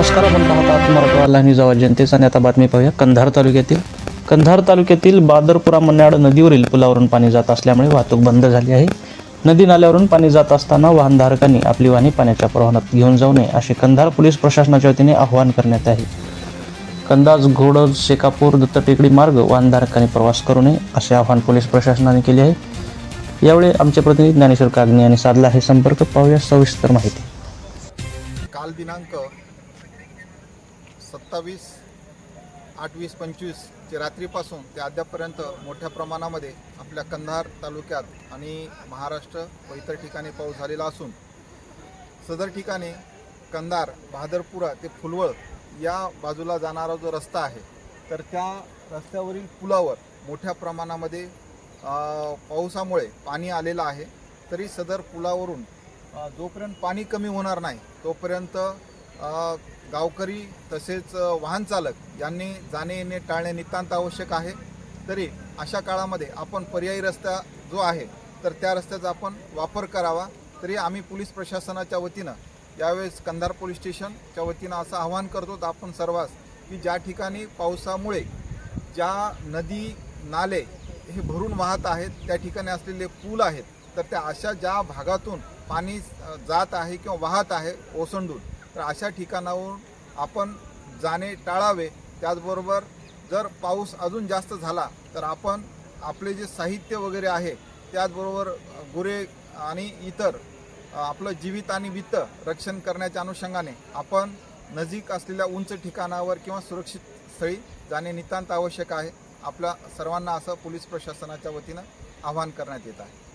नमस्कार आपण पाहत आहात मराठवाडा न्यूज आवाज जनतेचा. आणि आता बातमी पाहूया. कंधार तालुक्यातील कंधार तालुक्यातील बादरपुरा मन्याड नदीवरील पुलावरून पाणी जात असल्यामुळे वाहतूक बंद झाली आहे. नदी नाल्यावरून पाणी जात असताना वाहनधारकांनी आपली वाहने पाण्याच्या प्रवाहात घेऊन जाऊ नये असे कंधार पोलीस प्रशासनाच्या वतीने आवाहन करण्यात आहे. कंदाज घोडज शेकापूर दत्तटेकडी मार्ग वाहनधारकांनी प्रवास करू नये असे आवाहन पोलीस प्रशासनाने केले आहे. यावेळी आमचे प्रतिनिधी ज्ञानेश्वर कागणे यांनी साधला आहे संपर्क. पाहूया सविस्तर माहिती. काल दिनांक सत्तावीस आठवीस पंचवीसचे पंचवीस चे रात्रीपासून ते अद्यापपर्यंत मोठ्या प्रमाणामध्ये आपल्या कंधार तालुक्यात आणि महाराष्ट्र व इतर ठिकाणी पाऊस झालेला असून सदर ठिकाणी कंधार बहादरपुरा ते फुलवळ या बाजूला जाणारा जो रस्ता आहे तर त्या रस्त्यावरील पुलावर मोठ्या प्रमाणामध्ये पावसामुळे पाणी आलेलं आहे. तरी सदर पुलावरून जोपर्यंत पाणी कमी होणार नाही तोपर्यंत गावकरी तसेच वाहनचालक वाहन चालक यांनी जाणे येणे टाळणे नितांत आवश्यक आहे. तरी अशा काळामध्ये आपण पर्यायी रस्ता जो आहे तर त्या रस्त्याचा आपण वापर करावा. तरी आम्ही पोलीस प्रशासनाच्या वतीनं यावेळेस कंधार पोलीस स्टेशनच्या वतीनं असं आवाहन करतो आपण सर्वांस की ज्या ठिकाणी पावसामुळे ज्या नदी नाले हे भरून वाहत आहेत त्या ठिकाणी असलेले पूल आहेत तर त्या अशा ज्या भागातून पाणी जात आहे किंवा वाहत आहे ओसंडून तर अशा ठिकाणाहून आपण जाणे टाळावे. त्याचबरोबर जर पाऊस अजून जास्त झाला तर आपण आपले जे साहित्य वगैरे आहे त्याचबरोबर गुरे आणि इतर आपलं जीवित आणि वित्त रक्षण करण्याच्या अनुषंगाने आपण नजीक असलेल्या उंच ठिकाणावर किंवा सुरक्षित स्थळी जाणे नितांत आवश्यक आहे. आपल्या सर्वांना असं पोलीस प्रशासनाच्या वतीनं आवाहन करण्यात येत आहे.